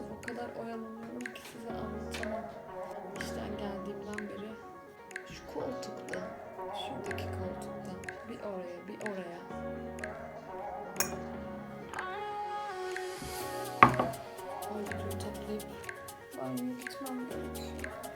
musunuz? O kadar oyalanıyorum ki size anlatamam. İşten geldiğimden beri şu koltukta, şuradaki koltukta bir oraya bir oraya. Orada toplayıp banyoya gitmem gerekiyor.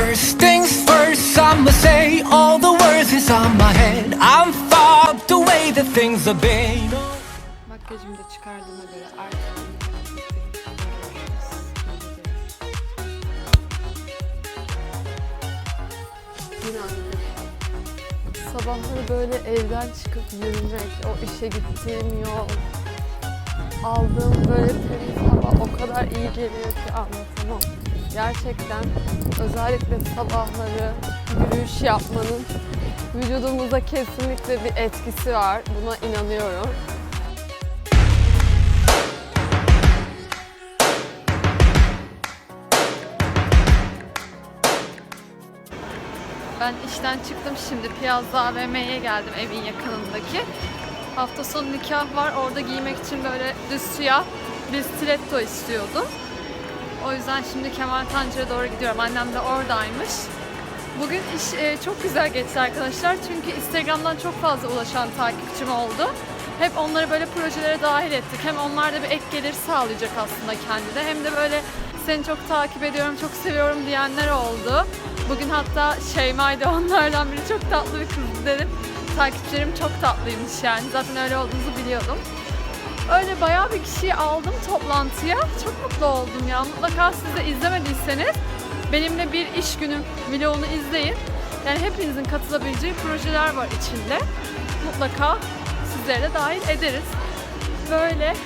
First things first, I'ma say all the words is on my head. I'm far up the way that things have been. Makyajımı çıkardığıma göre artık. Sabahları böyle evden çıkıp yürümek, o işe gittiğim yol, aldığım böyle temiz hava o kadar iyi geliyor ki anlatamam. Gerçekten özellikle sabahları yürüyüş yapmanın vücudumuza kesinlikle bir etkisi var. Buna inanıyorum. Ben işten çıktım şimdi Piazza AVM'ye geldim evin yakınındaki. Hafta sonu nikah var. Orada giymek için böyle düz siyah bir stiletto istiyordum. O yüzden şimdi Kemal Tancır'a doğru gidiyorum. Annem de oradaymış. Bugün iş e, çok güzel geçti arkadaşlar. Çünkü Instagram'dan çok fazla ulaşan takipçim oldu. Hep onları böyle projelere dahil ettik. Hem onlar da bir ek gelir sağlayacak aslında kendine. Hem de böyle seni çok takip ediyorum, çok seviyorum diyenler oldu. Bugün hatta Şeyma'ydı onlardan biri çok tatlı bir kız dedim. Takipçilerim çok tatlıymış yani. Zaten öyle olduğunuzu biliyordum. Öyle bayağı bir kişiyi aldım toplantıya. Çok mutlu oldum ya. Mutlaka siz de izlemediyseniz benimle bir iş günü vlogunu izleyin. Yani hepinizin katılabileceği projeler var içinde. Mutlaka sizleri de dahil ederiz. Böyle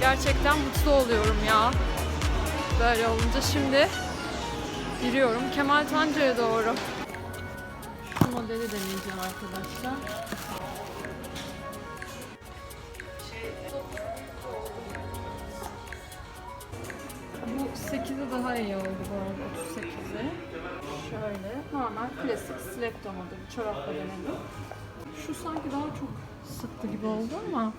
gerçekten mutlu oluyorum ya. Böyle olunca şimdi yürüyorum Kemal Tanca'ya doğru. Şu modeli deneyeceğim arkadaşlar. Bu 8'i daha iyi oldu bu arada 38'i. Şöyle normal klasik stiletto modeli çorapla denedim. Şu sanki daha çok sıktı gibi oldu ama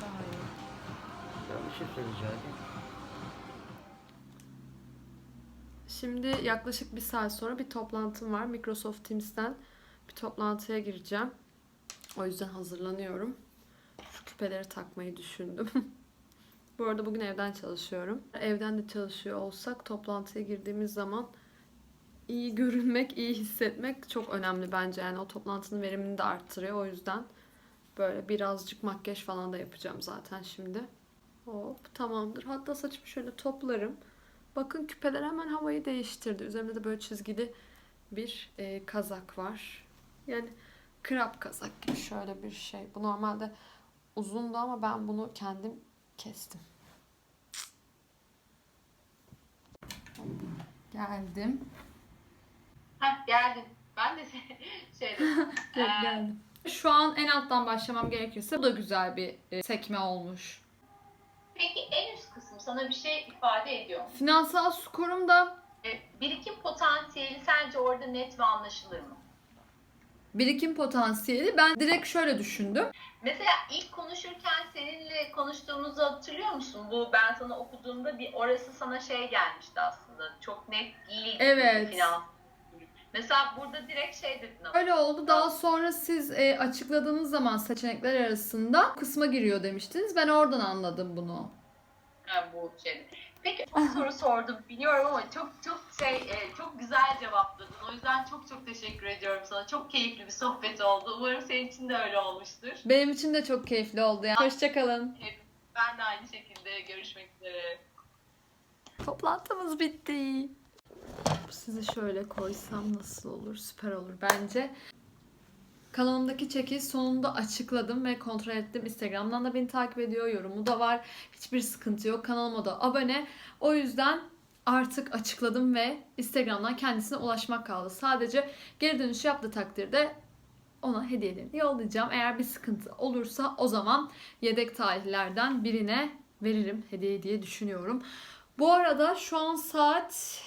daha iyi. Ben bir şey söyleyeceğim. Şimdi yaklaşık bir saat sonra bir toplantım var. Microsoft Teams'ten bir toplantıya gireceğim. O yüzden hazırlanıyorum. Şu küpeleri takmayı düşündüm. Bu arada bugün evden çalışıyorum. Evden de çalışıyor olsak toplantıya girdiğimiz zaman iyi görünmek, iyi hissetmek çok önemli bence. Yani o toplantının verimini de arttırıyor. O yüzden böyle birazcık makyaj falan da yapacağım zaten şimdi. Hop tamamdır. Hatta saçımı şöyle toplarım. Bakın küpeler hemen havayı değiştirdi. Üzerimde de böyle çizgili bir e, kazak var. Yani krap kazak gibi şöyle bir şey. Bu normalde uzundu ama ben bunu kendim kestim. Geldim. Heh geldim. Ben de şey- şeyde Evet, geldim. Şu an en alttan başlamam gerekirse bu da güzel bir e, sekme olmuş. Peki en üst kısım sana bir şey ifade ediyor mu? Finansal skorum da E, Birikim potansiyeli sence orada net ve anlaşılır mı? Birikim potansiyeli ben direkt şöyle düşündüm. Mesela ilk konuşurken seninle konuştuğumuzu hatırlıyor musun? Bu ben sana okuduğumda bir orası sana şey gelmişti aslında. Çok net değil. Evet. Finans. Mesela burada direkt şey dedin ama. Öyle oldu. Daha sonra siz e, açıkladığınız zaman seçenekler arasında kısma giriyor demiştiniz. Ben oradan anladım bunu. Ha, bu şey. Peki çok soru sordum biliyorum ama çok çok şey e, çok güzel cevapladın. O yüzden çok çok teşekkür ediyorum sana. Çok keyifli bir sohbet oldu. Umarım senin için de öyle olmuştur. Benim için de çok keyifli oldu. Yani. Hoşçakalın. Ben de aynı şekilde görüşmek üzere. Toplantımız bitti. Sizi şöyle koysam nasıl olur? Süper olur bence. Kanalımdaki çekil sonunda açıkladım ve kontrol ettim. Instagram'dan da beni takip ediyor. Yorumu da var. Hiçbir sıkıntı yok. Kanalıma da abone. O yüzden artık açıkladım ve Instagram'dan kendisine ulaşmak kaldı. Sadece geri dönüş yaptığı takdirde ona hediyelerini yollayacağım. Eğer bir sıkıntı olursa o zaman yedek tarihlerden birine veririm hediye diye düşünüyorum. Bu arada şu an saat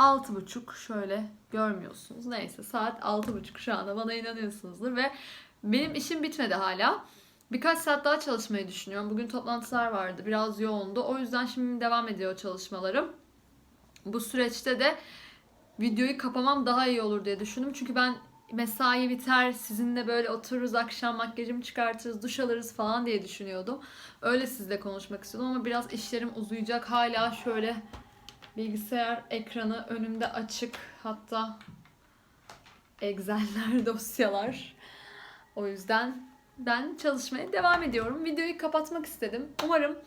6.30 şöyle görmüyorsunuz. Neyse saat 6.30 şu anda bana inanıyorsunuzdur ve benim işim bitmedi hala. Birkaç saat daha çalışmayı düşünüyorum. Bugün toplantılar vardı. Biraz yoğundu. O yüzden şimdi devam ediyor çalışmalarım. Bu süreçte de videoyu kapamam daha iyi olur diye düşündüm. Çünkü ben mesai biter, sizinle böyle otururuz, akşam makyajımı çıkartırız, duş alırız falan diye düşünüyordum. Öyle sizle konuşmak istiyordum ama biraz işlerim uzayacak. Hala şöyle bilgisayar ekranı önümde açık. Hatta Excel'ler, dosyalar. O yüzden ben çalışmaya devam ediyorum. Videoyu kapatmak istedim. Umarım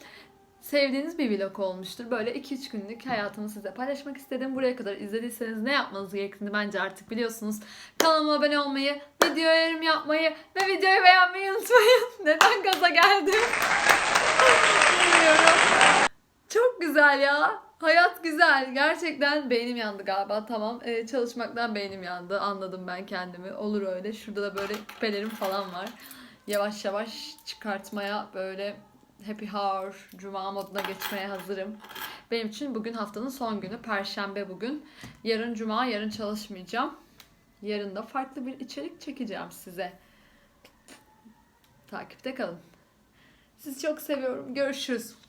sevdiğiniz bir vlog olmuştur. Böyle 2-3 günlük hayatımı size paylaşmak istedim. Buraya kadar izlediyseniz ne yapmanız gerektiğini bence artık biliyorsunuz. Kanalıma abone olmayı, videoya yorum yapmayı ve videoyu beğenmeyi unutmayın. Neden gaza geldim? Bilmiyorum. Güzel ya. Hayat güzel. Gerçekten beynim yandı galiba. Tamam. Ee, çalışmaktan beynim yandı. Anladım ben kendimi. Olur öyle. Şurada da böyle küpelerim falan var. Yavaş yavaş çıkartmaya böyle happy hour, cuma moduna geçmeye hazırım. Benim için bugün haftanın son günü. Perşembe bugün. Yarın cuma, yarın çalışmayacağım. Yarın da farklı bir içerik çekeceğim size. Takipte kalın. Sizi çok seviyorum. Görüşürüz.